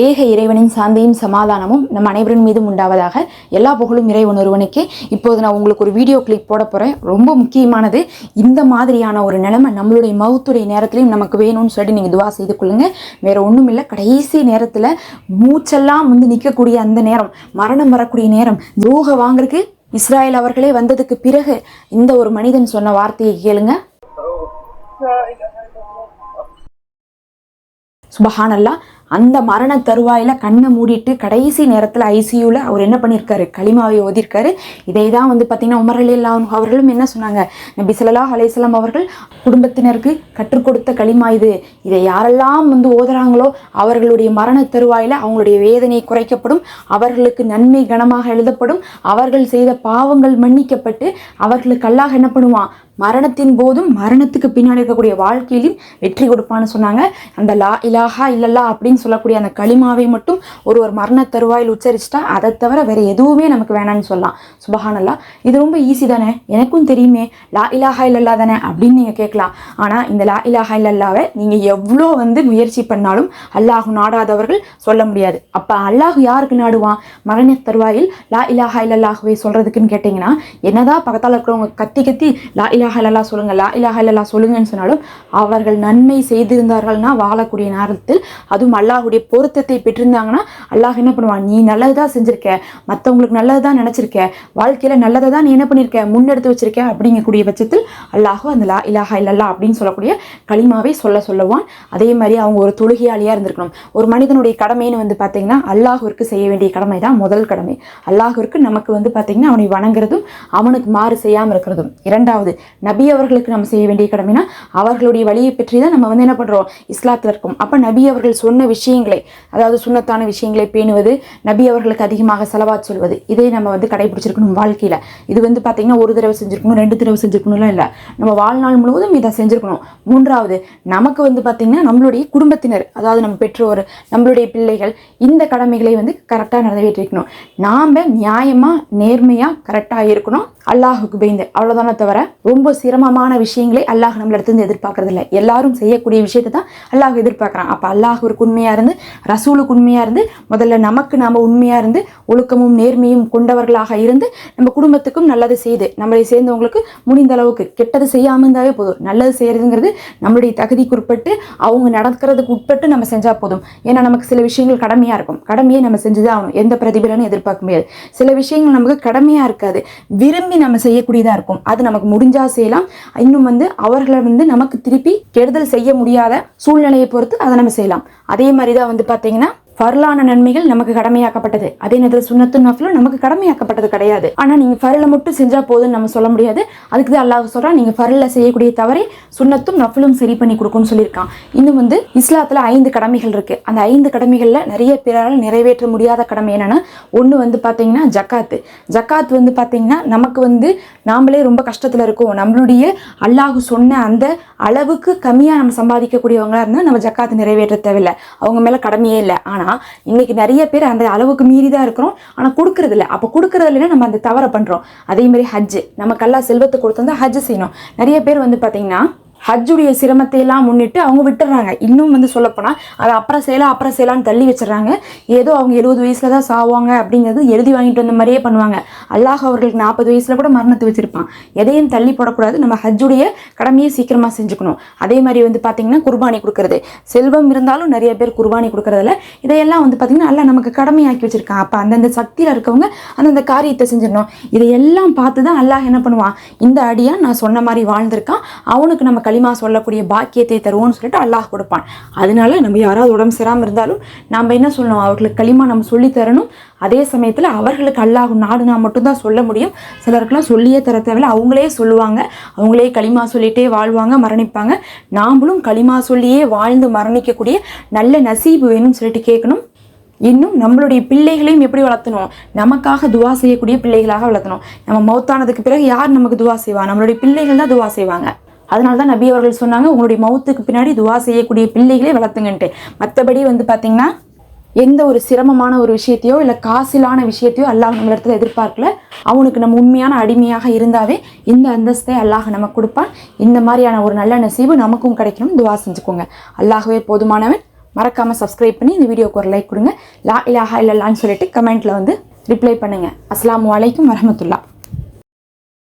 ஏக இறைவனின் சாந்தியும் சமாதானமும் நம் அனைவரின் மீதும் உண்டாவதாக எல்லா புகழும் இறைவன் ஒருவனுக்கே இப்போது நான் உங்களுக்கு ஒரு வீடியோ கிளிப் போட போகிறேன் ரொம்ப முக்கியமானது. இந்த மாதிரியான ஒரு நிலைமை நம்மளுடைய மவுத்துடைய நேரத்துலையும் நமக்கு வேணும்னு சொல்லிட்டு நீங்கள் துவா செய்து கொள்ளுங்க. வேற ஒன்றும் இல்லை கடைசி நேரத்தில் மூச்செல்லாம் வந்து நிற்கக்கூடிய அந்த நேரம் மரணம் வரக்கூடிய நேரம் ரூக வாங்குறதுக்கு இஸ்ராயேல் அவர்களே வந்ததுக்கு பிறகு இந்த ஒரு மனிதன் சொன்ன வார்த்தையை கேளுங்க. சுபஹானல்லா. அந்த மரண தருவாயில் கண்ணை மூடிட்டு கடைசி நேரத்தில் ஐசியூவில் அவர் என்ன பண்ணியிருக்காரு களிமாவை ஓதியிருக்காரு இதை தான் வந்து பார்த்திங்கன்னா உமர் அலி அவர்களும் என்ன சொன்னாங்க? நபி சொல்லலா அலையம் அவர்கள் குடும்பத்தினருக்கு கற்றுக் கொடுத்த களிமா இது. இதை யாரெல்லாம் வந்து ஓதுறாங்களோ அவர்களுடைய மரண தருவாயில் அவங்களுடைய வேதனை குறைக்கப்படும். அவர்களுக்கு நன்மை கனமாக எழுதப்படும். அவர்கள் செய்த பாவங்கள் மன்னிக்கப்பட்டு அவர்களுக்கு அல்லாஹ் என்ன பண்ணுவான்? மரணத்தின் போதும் மரணத்துக்கு பின்னாடி இருக்கக்கூடிய வாழ்க்கையிலும் வெற்றி கொடுப்பான்னு சொன்னாங்க. அந்த லா இலாஹா இல்லல்லா அப்படின்னு சொல்லக்கூடிய அந்த களிமாவை மட்டும் ஒரு ஒரு மரண தருவாயில் உச்சரிச்சிட்டா அதை தவிர வேற எதுவுமே நமக்கு வேணாம்னு சொல்லலாம். சுபஹானல்லா. இது ரொம்ப ஈஸி தானே? எனக்கும் தெரியுமே. லா இலாஹா இல்லல்லா தானே அப்படின்னு நீங்கள் கேட்கலாம். ஆனால் இந்த லா இலாஹா இல்லல்லாவை நீங்கள் எவ்வளோ வந்து முயற்சி பண்ணாலும் அல்லாஹு நாடாதவர்கள் சொல்ல முடியாது. அப்போ அல்லாஹு யாருக்கு நாடுவான்? மரண தருவாயில் லா இலாஹா இல்லல்லாஹுவை சொல்கிறதுக்குன்னு கேட்டிங்கன்னா என்னதான் பக்கத்தால் இருக்கிறவங்க கத்தி கத்தி லா இலா இல்லல்லா சொல்லுங்க லா இலாஹா இல்லல்லா சொல்லுங்கன்னு சொன்னாலும் அவர்கள் நன்மை செய்திருந்தார்கள்னா வாழக்கூடிய நேரத்தில் அதுவும் அல்லாஹுடைய பொருத்தத்தை பெற்றிருந்தாங்கன்னா அல்லாஹ் என்ன பண்ணுவான்? நீ நல்லதுதான் செஞ்சிருக்க மற்றவங்களுக்கு நல்லதுதான் நினச்சிருக்க வாழ்க்கையில் நல்லதை தான் நீ என்ன பண்ணியிருக்க முன்னெடுத்து வச்சிருக்க அப்படிங்கக்கூடிய பட்சத்தில் அல்லாஹோ அந்த லா இலாஹா இல்லல்லா அப்படின்னு சொல்லக்கூடிய களிமாவை சொல்ல சொல்லுவான். அதே மாதிரி அவங்க ஒரு தொழுகையாளியாக இருந்திருக்கணும். ஒரு மனிதனுடைய கடமைன்னு வந்து பார்த்தீங்கன்னா அல்லாஹுவிற்கு செய்ய வேண்டிய கடமை தான் முதல் கடமை. அல்லாஹுவிற்கு நமக்கு வந்து பார்த்தீங்கன்னா அவனை வணங்குறதும் அவனுக்கு மாறு செய்யாமல் இருக்கிறதும். இரண்டாவது நபி அவர்களுக்கு நம்ம செய்ய வேண்டிய கடமைனா அவர்களுடைய வழியை பற்றி தான் நம்ம வந்து என்ன பண்ணுறோம் இஸ்லாத்தில் இருக்கோம். அப்போ நபி அவர்கள் சொன்ன விஷயங்களை அதாவது சுண்ணத்தான விஷயங்களை பேணுவது நபி அவர்களுக்கு அதிகமாக செலவாத் சொல்வது இதை நம்ம வந்து கடைபிடிச்சிருக்கணும் வாழ்க்கையில். இது வந்து பார்த்திங்கன்னா ஒரு தடவை செஞ்சுருக்கணும் ரெண்டு தடவை செஞ்சுருக்கணும்லாம் இல்லை. நம்ம வாழ்நாள் முழுவதும் இதை செஞ்சுருக்கணும். மூன்றாவது நமக்கு வந்து பார்த்திங்கன்னா நம்மளுடைய குடும்பத்தினர் அதாவது நம்ம பெற்றோர் நம்மளுடைய பிள்ளைகள் இந்த கடமைகளை வந்து கரெக்டாக நிறைவேற்றிருக்கணும். நாம் நியாயமாக நேர்மையாக கரெக்டாக இருக்கணும். அல்லாஹுக்கு பயந்து. அவ்வளோதானே தவிர ரொம்ப சிரமமான விஷயங்களை அல்லாஹ் நம்மளிடத்துலேருந்து எதிர்பார்க்கறது இல்லை எல்லாரும் செய்யக்கூடிய விஷயத்தை தான் அல்லாஹ் எதிர்பார்க்குறான். அப்போ அல்லாஹுக்கு உண்மையாக இருந்து ரசூலுக்கு உண்மையாக இருந்து முதல்ல நமக்கு நாம் உண்மையாக இருந்து ஒழுக்கமும் நேர்மையும் கொண்டவர்களாக இருந்து நம்ம குடும்பத்துக்கும் நல்லது செய்து நம்மளை சேர்ந்தவங்களுக்கு முடிந்த அளவுக்கு கெட்டது செய்யாமல் இருந்தாவே போதும். நல்லது செய்கிறதுங்கிறது நம்மளுடைய தகுதிக்கு உட்பட்டு அவங்க நடக்கிறதுக்கு உட்பட்டு நம்ம செஞ்சால் போதும். ஏன்னா நமக்கு சில விஷயங்கள் கடமையாக இருக்கும். கடமையை நம்ம செஞ்சுதான் ஆகணும். எந்த பிரதிபலனும் எதிர்பார்க்க முடியாது. சில விஷயங்கள் நமக்கு கடமையாக இருக்காது. விரும்பி நம்ம செய்யக்கூடியதாக இருக்கும். அது நமக்கு முடிஞ்சா செய்யலாம். இன்னும் வந்து அவர்களை வந்து நமக்கு திருப்பி கெடுதல் செய்ய முடியாத சூழ்நிலையை பொறுத்து அதை நம்ம செய்யலாம். அதே மாதிரி தான் வந்து பார்த்தீங்கன்னா ஃபர்லான நன்மைகள் நமக்கு கடமையாக்கப்பட்டது. அதே நேரத்தில் சுண்ணத்து நஃபிலும் நமக்கு கடமையாக்கப்பட்டது கிடையாது. ஆனால் நீங்கள் ஃபரில் மட்டும் செஞ்சால் போதும்னு நம்ம சொல்ல முடியாது. அதுக்கு தான் அல்லாஹ் சொல்கிறான் நீங்கள் ஃபரில் செய்யக்கூடிய தவறை சுண்ணத்தும் நஃபிலும் சரி பண்ணி கொடுக்கும்னு சொல்லியிருக்கான். இன்னும் வந்து இஸ்லாத்தில் ஐந்து கடமைகள் இருக்குது அந்த ஐந்து கடமைகளில் நிறைய பேரால் நிறைவேற்ற முடியாத கடமை என்னென்னா ஒன்று வந்து பார்த்தீங்கன்னா ஜக்காத்து. ஜக்காத் வந்து பார்த்தீங்கன்னா நமக்கு வந்து நாமளே ரொம்ப கஷ்டத்தில் இருக்கோம். நம்மளுடைய அல்லாஹ் சொன்ன அந்த அளவுக்கு கம்மியாக நம்ம சம்பாதிக்கக்கூடியவங்களாக இருந்தால் நம்ம ஜக்காத்து நிறைவேற்ற தேவையில்லை. அவங்க மேலே கடமையே இல்லை. ஆனால் ஆனால் இன்றைக்கி நிறைய பேர் அந்த அளவுக்கு மீறி தான் இருக்கிறோம். ஆனால் கொடுக்கறது இல்லை அப்போ கொடுக்கறது இல்லைன்னா நம்ம அந்த தவறை பண்ணுறோம் அதே மாதிரி ஹஜ்ஜு. நமக்கெல்லாம் செல்வத்தை கொடுத்தா ஹஜ்ஜு செய்யணும். நிறைய பேர் வந்து பார்த்திங்கன்னா ஹஜ்ஜுடைய சிரமத்தை எல்லாம் முன்னிட்டு அவங்க விட்டுறாங்க. இன்னும் வந்து சொல்லப்போனால் அதை அப்புறம் செய்யலாம் அப்புறம் செய்யலாம்னு தள்ளி வச்சிடறாங்க. ஏதோ அவங்க எழுபது வயசில் தான் சாவாங்க அப்படிங்கிறது எழுதி வாங்கிட்டு வந்த மாதிரியே பண்ணுவாங்க. அல்லாஹ் அவர்களுக்கு நாற்பது வயசில் கூட மரணத்தை வச்சுருப்பான். எதையும் தள்ளி போடக்கூடாது. நம்ம ஹஜ்ஜுடைய கடமையை சீக்கிரமாக செஞ்சுக்கணும். அதே மாதிரி வந்து பார்த்திங்கன்னா குர்பானி கொடுக்கறது. செல்வம் இருந்தாலும் நிறைய பேர் குர்பானி கொடுக்குறதில்ல. இதையெல்லாம் வந்து பார்த்திங்கன்னா அல்லாஹ் நமக்கு கடமையாக்கி வச்சிருக்கான். அப்போ அந்தந்த சக்தியில் இருக்கவங்க அந்தந்த காரியத்தை செஞ்சிடணும். இதையெல்லாம் பார்த்து தான் அல்லாஹ் என்ன பண்ணுவான்? இந்த அடியா நான் சொன்ன மாதிரி வாழ்ந்திருக்கான். அவனுக்கு நம்ம களிமா சொல்லக்கூடிய பாக்கியத்தை தருவோம்னு சொல்லிட்டு அல்லாஹ் கொடுப்பான். அதனால நம்ம யாராவது உடம்பு சிராமல் இருந்தாலும் நாம் என்ன சொல்லணும்? அவர்களுக்கு களிமா நம்ம சொல்லி தரணும். அதே சமயத்தில் அவர்களுக்கு அல்லாஹ் நாடுனா மட்டும்தான் சொல்ல முடியும். சிலருக்கெல்லாம் சொல்லியே தர தேவையில்ல. அவங்களே சொல்லுவாங்க. அவங்களே களிமா சொல்லிகிட்டே வாழ்வாங்க மரணிப்பாங்க. நாமளும் களிமா சொல்லியே வாழ்ந்து மரணிக்கக்கூடிய நல்ல நசீபு வேணும்னு சொல்லிட்டு கேட்கணும். இன்னும் நம்மளுடைய பிள்ளைகளையும் எப்படி வளர்த்தணும்? நமக்காக துவா செய்யக்கூடிய பிள்ளைகளாக வளர்த்தணும். நம்ம மௌத்தானதுக்கு பிறகு யார் நமக்கு துவா செய்வா? நம்மளுடைய பிள்ளைகள் தான் துவா செய்வாங்க. அதனால தான் நபி அவர்கள் சொன்னாங்க உங்களுடைய மௌத்துக்கு பின்னாடி துவா செய்யக்கூடிய பிள்ளைகளே வளர்த்துங்கன்ட்டு. மற்றபடி வந்து பார்த்தீங்கன்னா எந்த ஒரு சிரமமான ஒரு விஷயத்தையோ இல்லை காசிலான விஷயத்தையோ அல்லாஹ் நம்ம இடத்துல எதிர்பார்க்கல. அவனுக்கு நம்ம உண்மையான அடிமையாக இருந்தாவே இந்த அந்தஸ்தை அல்லாஹ் நமக்கு கொடுப்பான். இந்த மாதிரியான ஒரு நல்ல நசீவு நமக்கும் கிடைக்கணும் துவா செஞ்சுக்கோங்க. அல்லாஹவே போதுமானவன். மறக்காமல் சப்ஸ்கிரைப் பண்ணி இந்த வீடியோக்கு ஒரு லைக் கொடுங்க. லா இலாஹா இல்லல்லான்னு சொல்லிட்டு கமெண்ட்டில் வந்து ரிப்ளை பண்ணுங்கள் அஸ்லாம் அலைக்கும் வரமத்துல்லா